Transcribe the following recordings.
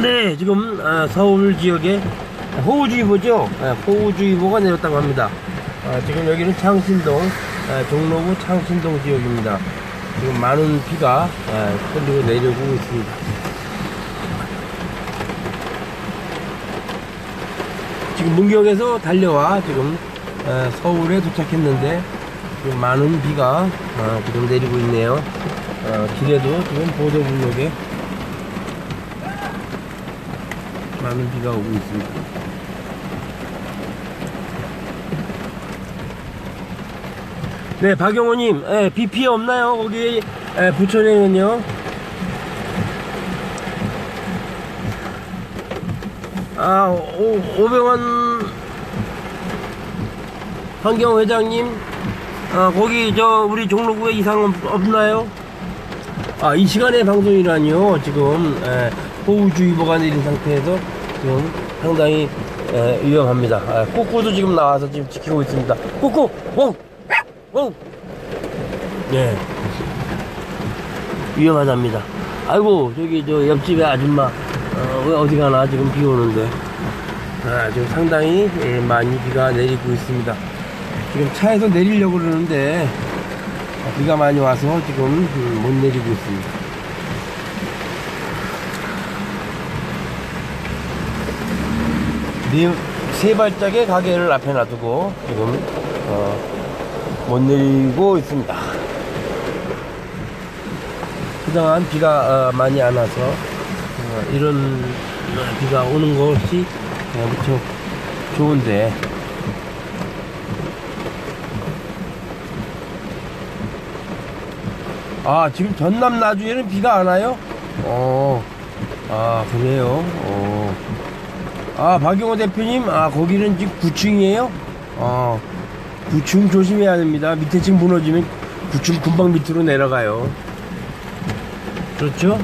네, 지금 아, 서울 지역에 호우주의보죠. 아, 호우주의보가 내렸다고 합니다. 아, 지금 여기는 창신동, 아, 종로구 창신동 지역입니다. 지금 많은 비가 아, 흘리고 내려오고 있습니다. 지금 문경에서 달려와 지금 아, 서울에 도착했는데 지금 많은 비가 아, 지금 내리고 있네요. 아, 길에도 지금 보도블록에 많은 비가 오고 있습니다. 네, 박영호님, 예, 비 피해 없나요? 거기 예, 부천에는요? 아, 오, 오병환 환경 회장님, 아, 거기 저 우리 종로구에 이상 없, 없나요? 아, 이 시간에 방송이라니요. 지금 에, 호우주의보가 내린 상태에서 지금 상당히 에, 위험합니다. 아, 꾸꾸도 지금 나와서 지금 지키고 있습니다. 꾸꾸, 웡, 웡. 네, 위험하답니다. 아이고 저기 저 옆집에 아줌마 어, 왜 어디 가나 지금 비 오는데 아, 지금 상당히 예, 많이 비가 내리고 있습니다. 지금 차에서 내리려고 그러는데 아, 비가 많이 와서 지금 음, 못 내리고 있습니다. 네, 세 발짝의 가게를 앞에 놔두고 지금 어, 못 내리고 있습니다. 그동안 비가 어, 많이 안 와서 어, 이런 어, 비가 오는 것이 어, 무척 좋은데 아, 지금 전남 나주에는 비가 안 와요? 어, 아, 그래요? 어. 아, 박용호 대표님, 아, 거기는 지금 9층이에요? 아, 9층 조심해야 됩니다. 밑에 층 무너지면 9층 금방 밑으로 내려가요. 그렇죠?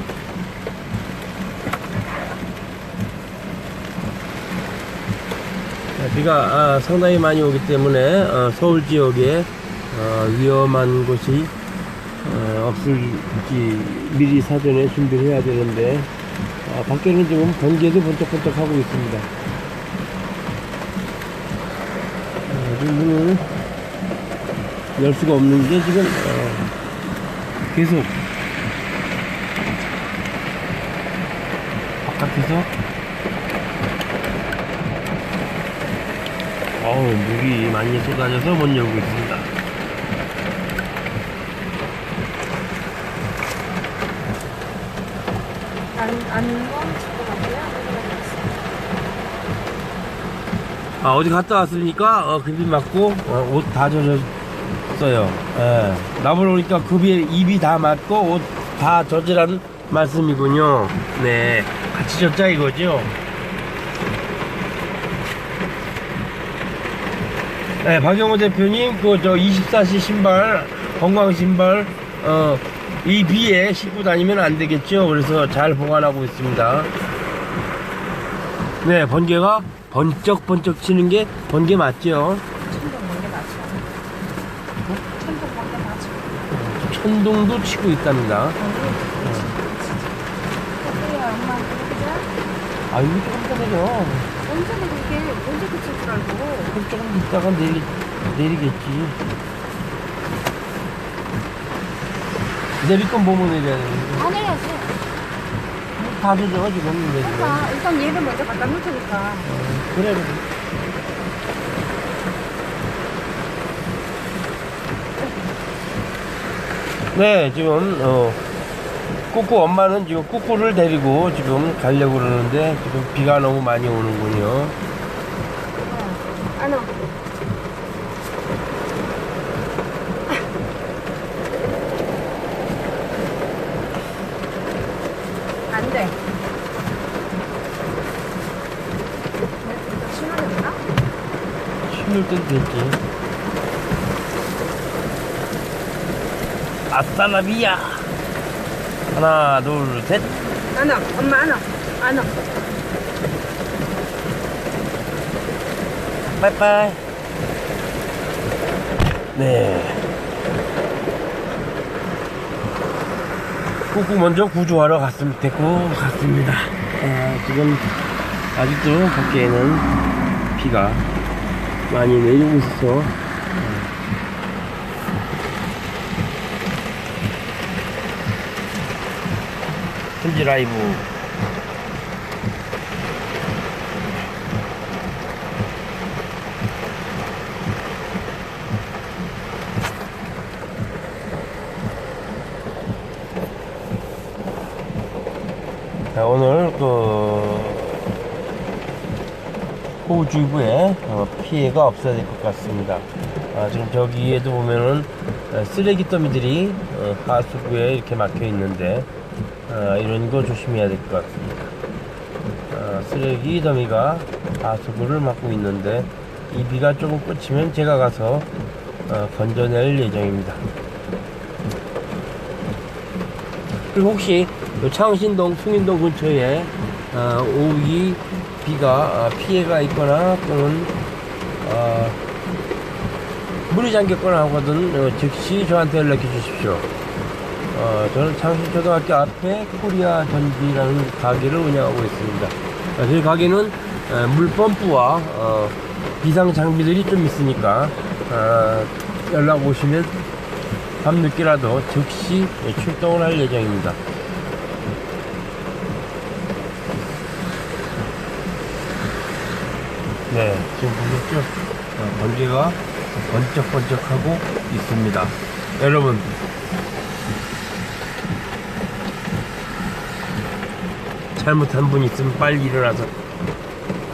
자, 비가 아, 상당히 많이 오기 때문에 어, 서울 지역에 어, 위험한 곳이 어, 없을지 미리 사전에 준비를 해야 되는데 아, 밖에는 지금 번개도 번쩍번쩍 하고 있습니다. 어, 지금 문을 열 수가 없는 게 지금 어, 계속 바깥에서 어우 물이 많이 쏟아져서 못 열고 있습니다. 아, 어디 갔다 왔으니까, 어, 급이 맞고, 어, 옷 다 젖었어요. 예. 나보니까 급이, 입이 다 맞고, 옷 다 젖으라는 말씀이군요. 네. 같이 젖자 이거죠? 네, 박영호 대표님, 그, 저, 24시 신발, 건강 신발, 어, 이 비에 신고 다니면 안 되겠죠? 그래서 잘 보관하고 있습니다. 네, 번개가 번쩍번쩍 치는 게 번개 맞죠? 천둥 번개 맞죠? 천둥 번개 맞죠? 천둥도 치고 있답니다. 엄마 그러자. 아, 이거 조금 더 내려. 언제는 그게 언제 그칠 줄 알고. 조금 있다가 내리, 내리겠지. 내릴 건 내려야 되는데. 안 해야지. 다 젖어, 지금 내리면. 그러니까 일단 얘를 먼저 갖다. 어, 그래, 그래. 네, 지금, 어, 꾸꾸 엄마는 지금 꾸꾸를 데리고 지금 가려고 그러는데 지금 비가 너무 많이 오는군요. 안 와. 안 돼. 신호였나? 땐 됐지. 아싸라비야. 하나, 둘, 셋. 안 와. 엄마 안 와. 안 와. 빠이빠이. 네. 꾹꾹 먼저 구조하러 갔으면 됐고, 갔습니다. 아, 지금 아직도 밖에는 비가 많이 내리고 있어서 현지 라이브. 자, 오늘 그 호우주의보에 어, 피해가 없어야 될 것 같습니다. 아, 지금 저기에도 보면은 어, 쓰레기 더미들이 어, 하수구에 이렇게 막혀 있는데 아, 이런 거 조심해야 될 것 같습니다. 아, 쓰레기 더미가 하수구를 막고 있는데 이 비가 조금 그치면 제가 가서 어, 건져낼 예정입니다. 그리고 혹시 요 창신동, 숭인동 근처에 어, 오기 비가 아, 피해가 있거나 또는 어, 물이 잠겼거나 하거든 어, 즉시 저한테 연락해 주십시오. 어, 저는 창신초등학교 앞에 코리아 전비라는 가게를 운영하고 있습니다. 어, 저희 가게는 어, 물 펌프와 어, 비상 장비들이 좀 있으니까 어, 연락 오시면 밤늦게라도 즉시 출동을 할 예정입니다. 네, 지금 보셨죠? 어, 번개가 번쩍번쩍하고 있습니다. 여러분, 잘못한 분 있으면 빨리 일어나서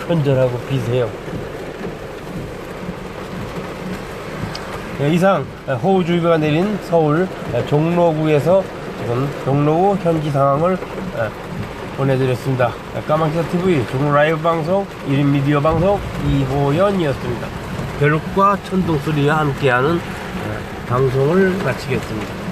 현전하고 비세요. 네, 이상 호우주의보가 내린 서울 종로구에서 지금 종로구 현지 상황을 어, 보내드렸습니다. 까망기사 TV 종로 라이브 방송 1인 미디어 방송 이호연이었습니다. 벼룩과 천둥 소리와 함께하는 어, 방송을 마치겠습니다.